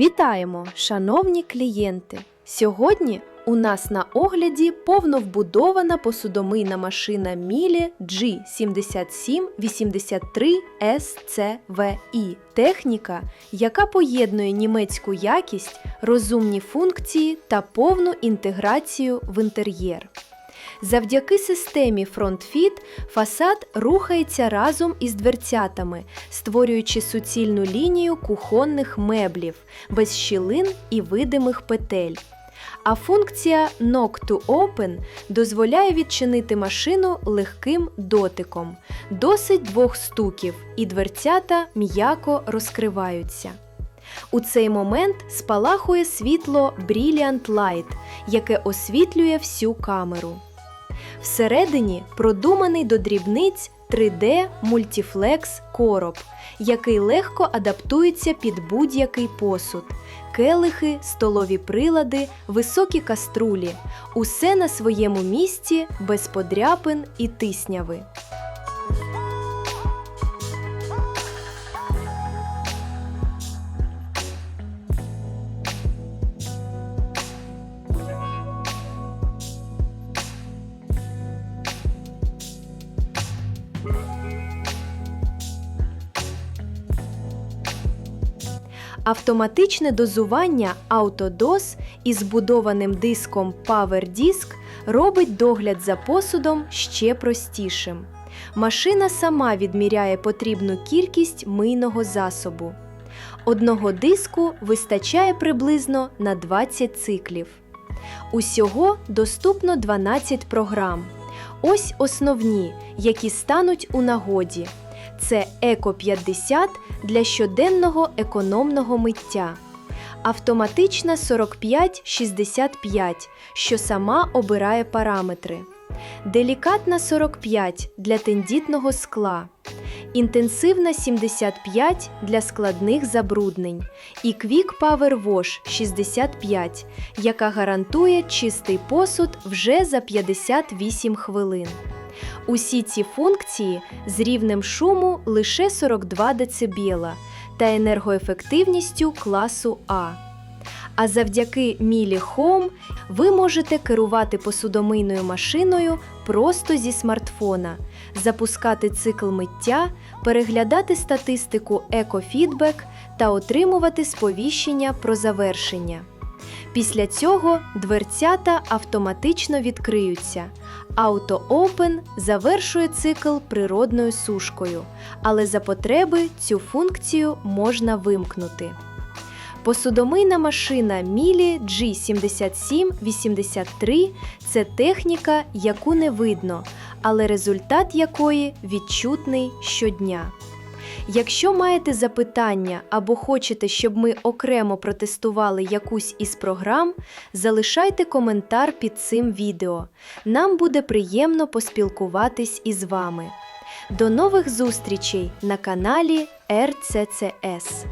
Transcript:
Вітаємо, шановні клієнти! Сьогодні у нас на огляді повновбудована посудомийна машина Мілі G7783SCVI. Техніка, яка поєднує німецьку якість, розумні функції та повну інтеграцію в інтер'єр. Завдяки системі FrontFit фасад рухається разом із дверцятами, створюючи суцільну лінію кухонних меблів без щілин і видимих петель. А функція Knock to Open дозволяє відчинити машину легким дотиком. Досить двох стуків, і дверцята м'яко розкриваються. У цей момент спалахує світло Brilliant Light, яке освітлює всю камеру. Всередині продуманий до дрібниць 3D мультифлекс короб, який легко адаптується під будь-який посуд. Келихи, столові прилади, високі каструлі усе на своєму місці без подряпин і тисняви. Автоматичне дозування Autodose із збудованим диском PowerDisk робить догляд за посудом ще простішим. Машина сама відміряє потрібну кількість мийного засобу. Одного диску вистачає приблизно на 20 циклів. Усього доступно 12 програм. Ось основні, які стануть у нагоді. Це Еко 50 для щоденного економного миття, автоматична 4565, що сама обирає параметри, делікатна 45 для тендітного скла, інтенсивна 75 для складних забруднень і Quick Power Wash 65, яка гарантує чистий посуд вже за 58 хвилин. Усі ці функції з рівнем шуму лише 42 дБ та енергоефективністю класу А. А завдяки Мілі Home ви можете керувати посудомийною машиною просто зі смартфона, запускати цикл миття, переглядати статистику екофідбек та отримувати сповіщення про завершення. Після цього дверцята автоматично відкриються. Auto Open завершує цикл природною сушкою, але за потреби цю функцію можна вимкнути. Посудомийна машина Мілі G7783 це техніка, яку не видно, але результат якої відчутний щодня. Якщо маєте запитання або хочете, щоб ми окремо протестували якусь із програм, залишайте коментар під цим відео. Нам буде приємно поспілкуватись із вами. До нових зустрічей на каналі РЦЦС.